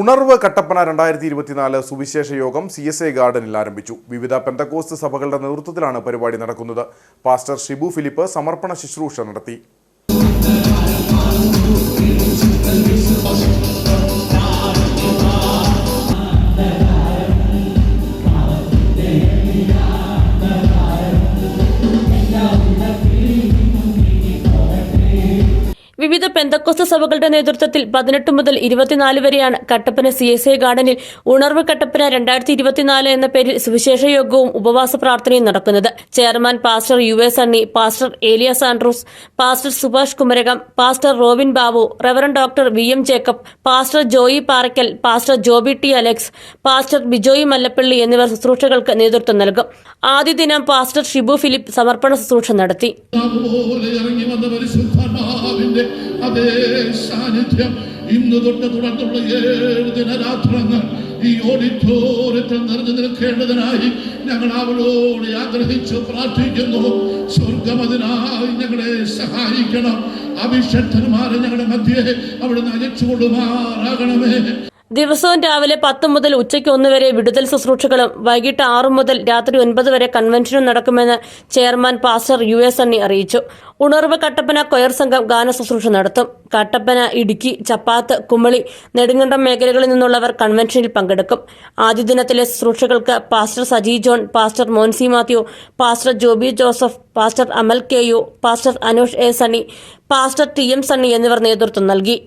ഉണർവ് കട്ടപ്പന രണ്ടായിരത്തി ഇരുപത്തിനാല് സുവിശേഷ യോഗം സി എസ് ഐ ഗാർഡനിൽ ആരംഭിച്ചു. വിവിധ പെന്തക്കോസ്ത് സഭകളുടെ നേതൃത്വത്തിലാണ് പരിപാടി നടക്കുന്നത്. പാസ്റ്റർ ഷിബു ഫിലിപ്പ് സമർപ്പണ ശുശ്രൂഷ നടത്തി. വിവിധ പെന്തക്കോസ്ത സഭകളുടെ നേതൃത്വത്തിൽ പതിനെട്ട് മുതൽ ഇരുപത്തിനാല് വരെയാണ് കട്ടപ്പന സി എസ് ഐ ഗാർഡനിൽ ഉണർവ് കട്ടപ്പന രണ്ടായിരത്തി ഇരുപത്തിനാല് എന്ന പേരിൽ സുവിശേഷ യോഗവും ഉപവാസ പ്രാർത്ഥനയും നടക്കുന്നത്. Chairman pastor U S Anni pastor Elias Andrews pastor Subhash Kumarakom pastor Robin Babu reverend doctor V M Jacob pastor Joy Parackal pastor Joby T Alex pastor Bijoy Mallappally എന്നിവർ ശുശ്രൂഷകൾക്ക് നേതൃത്വം നൽകും. ആദ്യ ദിനം പാസ്റ്റർ ഷിബു ഫിലിപ്പ് സമർപ്പണ ശുശ്രൂഷ നടത്തി. പരിശുദ്ധാത്മാവിന്റെ അതേ സാന്നിധ്യം ഇന്ന് തൊട്ട് തുടർന്നുള്ള ഏഴ് ദിനരാത്രങ്ങൾ ഈ ഓഡിറ്റോറിയത്തിൽ നിറഞ്ഞു നിൽക്കേണ്ടതിനായി ഞങ്ങൾ അവളോട് ആഗ്രഹിച്ചു പ്രാർത്ഥിക്കുന്നു. സ്വർഗം അതിനായി ഞങ്ങളെ സഹായിക്കണം. അഭിഷക്തന്മാരെ ഞങ്ങളുടെ മധ്യേ അവിടുന്ന് അയച്ചു കൊടുമാറാകണമേ ദിവസവും രാവിലെ പത്ത് മുതൽ ഉച്ചയ്ക്ക് ഒന്ന് വരെ വിടുതൽ ശുശ്രൂഷകളും വൈകിട്ട് ആറു മുതൽ രാത്രി ഒൻപത് വരെ കൺവെൻഷനും നടക്കുമെന്ന് chairman pastor U S Anni അറിയിച്ചു. ഉണർവ് കട്ടപ്പന കൊയർ സംഘം ഗാന ശുശ്രൂഷ നടത്തും. കട്ടപ്പന ഇടുക്കി ചപ്പാത്ത് കുമളി നെടുങ്കണ്ടം മേഖലകളിൽ നിന്നുള്ളവർ കൺവെൻഷനിൽ പങ്കെടുക്കും. ആദ്യ ദിനത്തിലെ ശുശ്രൂഷകൾക്ക് pastor Saji John pastor Moncy Mathew pastor Joby Joseph pastor Amal K U pastor Anoosh A Sunny pastor T M Sunny എന്നിവർ നേതൃത്വം നൽകി.